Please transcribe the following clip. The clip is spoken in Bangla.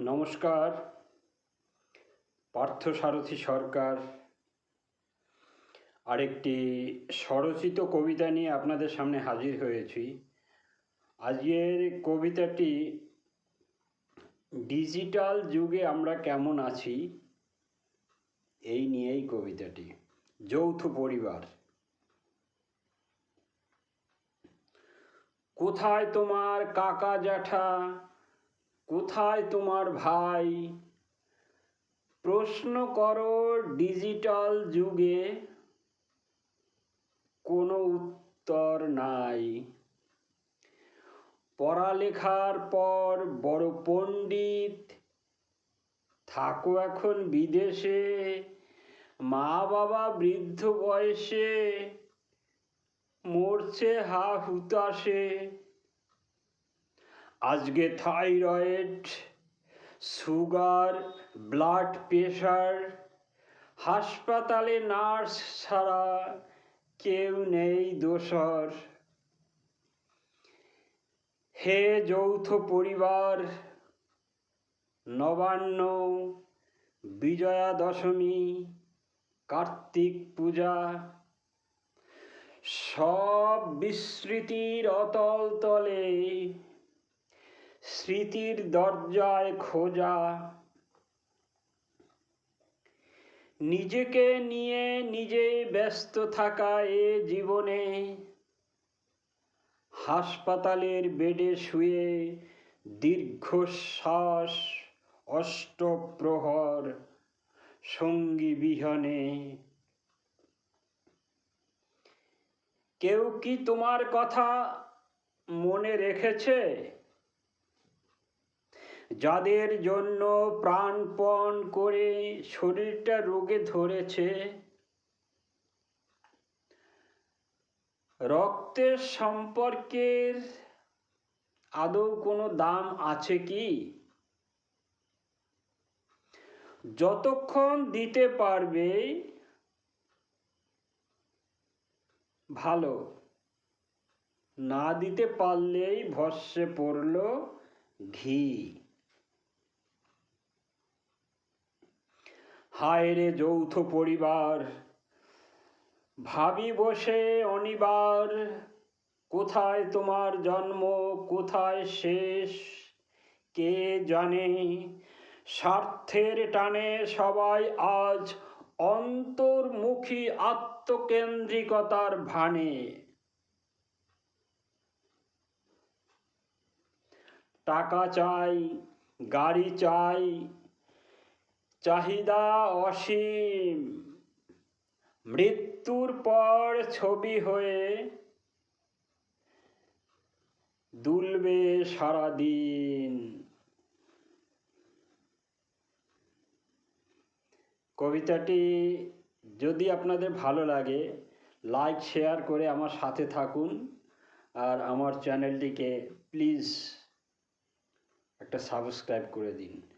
নমস্কার। পার্থসারথী সরকার আরেকটি স্বরচিত কবিতা নিয়ে আপনাদের সামনে হাজির হয়েছি। আজকের কবিতাটি, ডিজিটাল যুগে আমরা কেমন আছি? এই নিয়েই কবিতাটি। যৌথ পরিবার। কোথায় তোমার কাকা জ্যাঠা? কোথায় তোমার ভাই? প্রশ্ন করো ডিজিটাল যুগে কোনো উত্তর নাই। পড়ালেখার পর বড় পণ্ডিত, থাকো এখন বিদেশে। মা বাবা বৃদ্ধ বয়সে, মরছে হা হুতাশে আজকে থাইরয়েড, সুগার, ব্লাড প্রেশার হাসপাতালে নার্স ছাড়া কেউ নেই দোসর হে যৌথ পরিবার, নবান্ন বিজয়া দশমী কার্তিক পূজা, সব বিস্মৃতির অতল তলে স্মৃতির দরজায় খোঁজা। নিজেকে নিয়ে নিজে ব্যস্ত থাকা এ জীবনে। হাসপাতালের বেডে শুয়ে দীর্ঘশ্বাস, অষ্টপ্রহর, সঙ্গী বিহনে। কেউ কি তোমার কথা মনে রেখেছে? যাদের জন্য প্রাণপণ করে শরীরটা রোগে ধরেছে, রক্তের সম্পর্কের আদৌ কোনো দাম আছে কি? যতক্ষণ দিতে পারবে, ভালো। না দিতে পারলেই ভস্যে পড়ল ঘি। হায় রে যৌথ পরিবার ভাবি বসে অনিবার, কোথায় তোমার জন্ম, কোথায় শেষ, কে জানে? স্বার্থের টানে সবাই আজ অন্তর্মুখী আত্মকেন্দ্রিকতার ভানে। টাকা চাই, গাড়ি চাই চাহিদা অসীম। মৃত্যুর পর ছবি হয়ে দুলবে সারাদিন। কবিতাটি যদি আপনাদের ভালো লাগে, লাইক, শেয়ার করে আমার সাথে থাকুন আর আমার চ্যানেলটিকে প্লিজ একটা সাবস্ক্রাইব করে দিন।